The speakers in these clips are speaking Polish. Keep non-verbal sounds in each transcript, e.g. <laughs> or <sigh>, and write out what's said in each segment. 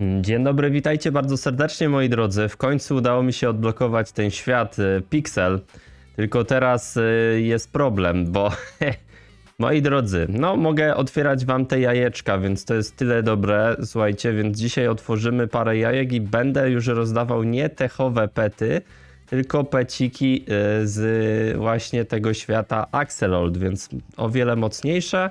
Dzień dobry, witajcie bardzo serdecznie moi drodzy. W końcu udało mi się odblokować ten świat y, Pixel. Tylko teraz y, jest problem, bo <laughs> moi drodzy, no mogę otwierać wam te jajeczka, więc to jest tyle dobre. Słuchajcie, więc dzisiaj otworzymy parę jajek i będę już rozdawał nie techowe pety, tylko peciki y, z właśnie tego świata Axelold, więc o wiele mocniejsze.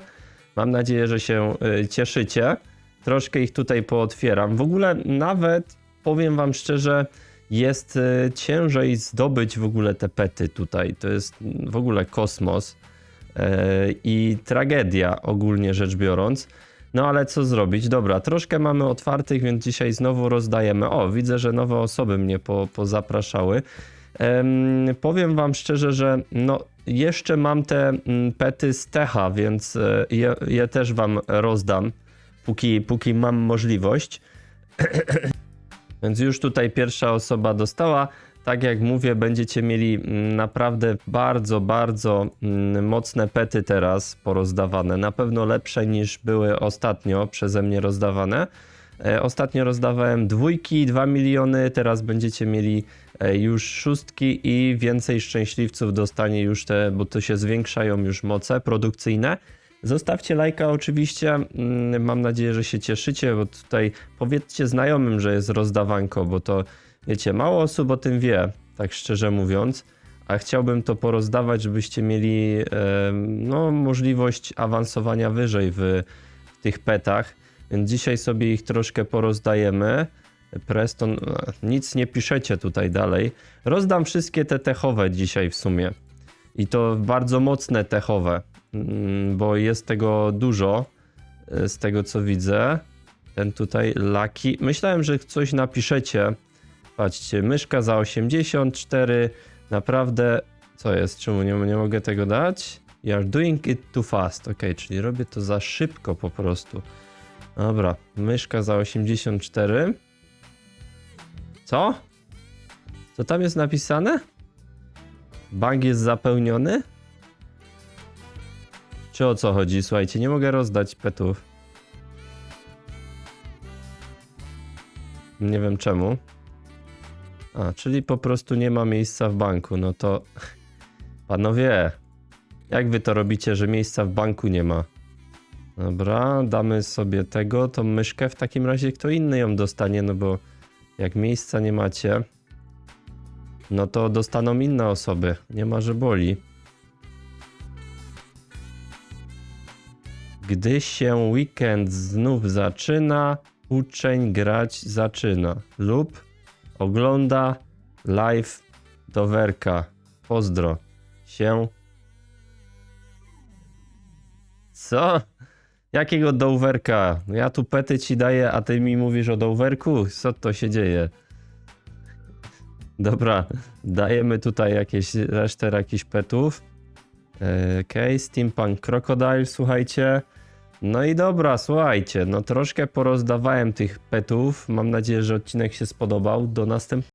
Mam nadzieję, że się cieszycie. Troszkę ich tutaj pootwieram. W ogóle nawet powiem wam szczerze, jest y, ciężej zdobyć w ogóle te pety tutaj. To jest w ogóle kosmos y, i tragedia ogólnie rzecz biorąc. No ale co zrobić? Dobra, troszkę mamy otwartych, więc dzisiaj znowu rozdajemy. O, widzę, że nowe osoby mnie po, pozapraszały. Em, powiem wam szczerze, że no jeszcze mam te mm, pety z Techa, więc e, je, je też wam rozdam, póki, póki mam możliwość. <clears throat> więc już tutaj pierwsza osoba dostała. Tak jak mówię, będziecie mieli mm, naprawdę bardzo, bardzo mm, mocne pety teraz porozdawane. Na pewno lepsze niż były ostatnio przeze mnie rozdawane. E, Ostatnio rozdawałem dwójki, 2 miliony, teraz będziecie mieli e, już szóstki i więcej szczęśliwców dostanie już te, bo to się zwiększają już moce produkcyjne. Zostawcie lajka oczywiście, mm, mam nadzieję, że się cieszycie, bo tutaj powiedzcie znajomym, że jest rozdawanko, bo to wiecie, mało osób o tym wie, tak szczerze mówiąc, a chciałbym to porozdawać, żebyście mieli no, możliwość awansowania wyżej w, w tych petach. Więc dzisiaj sobie ich troszkę porozdajemy. Preston, nic nie piszecie tutaj dalej. Rozdam wszystkie te techowe dzisiaj w sumie. I to bardzo mocne techowe, bo jest tego dużo, e, z tego co widzę. Ten tutaj Lucky. Myślałem, że coś napiszecie. Patrzcie, myszka za 84. Naprawdę, co jest? Czemu nie, nie mogę tego dać? You are doing it too fast. Ok, czyli robię to za szybko po prostu. Dobra, myszka za 84. Co? Co tam jest napisane? Bank jest zapełniony? Czy o co chodzi? Słuchajcie, nie mogę rozdać petów. Nie wiem czemu. A, czyli po prostu nie ma miejsca w banku. No to. <laughs> Panowie, jak wy to robicie, że miejsca w banku nie ma? Dobra, damy sobie tego, tą myszkę. W takim razie kto inny ją dostanie, no bo jak miejsca nie macie, no to dostaną inne osoby. Nie ma, że boli. Gdy się weekend znów zaczyna, uczeń grać zaczyna. Lub ogląda live do werka. Pozdro. Się. Co? Jakiego dołwerka? Ja tu pety ci daję, a ty mi mówisz o dołwerku? Co to się dzieje? Dobra, dajemy tutaj jakieś resztę jakichś petów. E, Okej, okay, Steampunk Crocodile, słuchajcie. No i dobra, słuchajcie, no troszkę porozdawałem tych petów. Mam nadzieję, że odcinek się spodobał. Do następnego.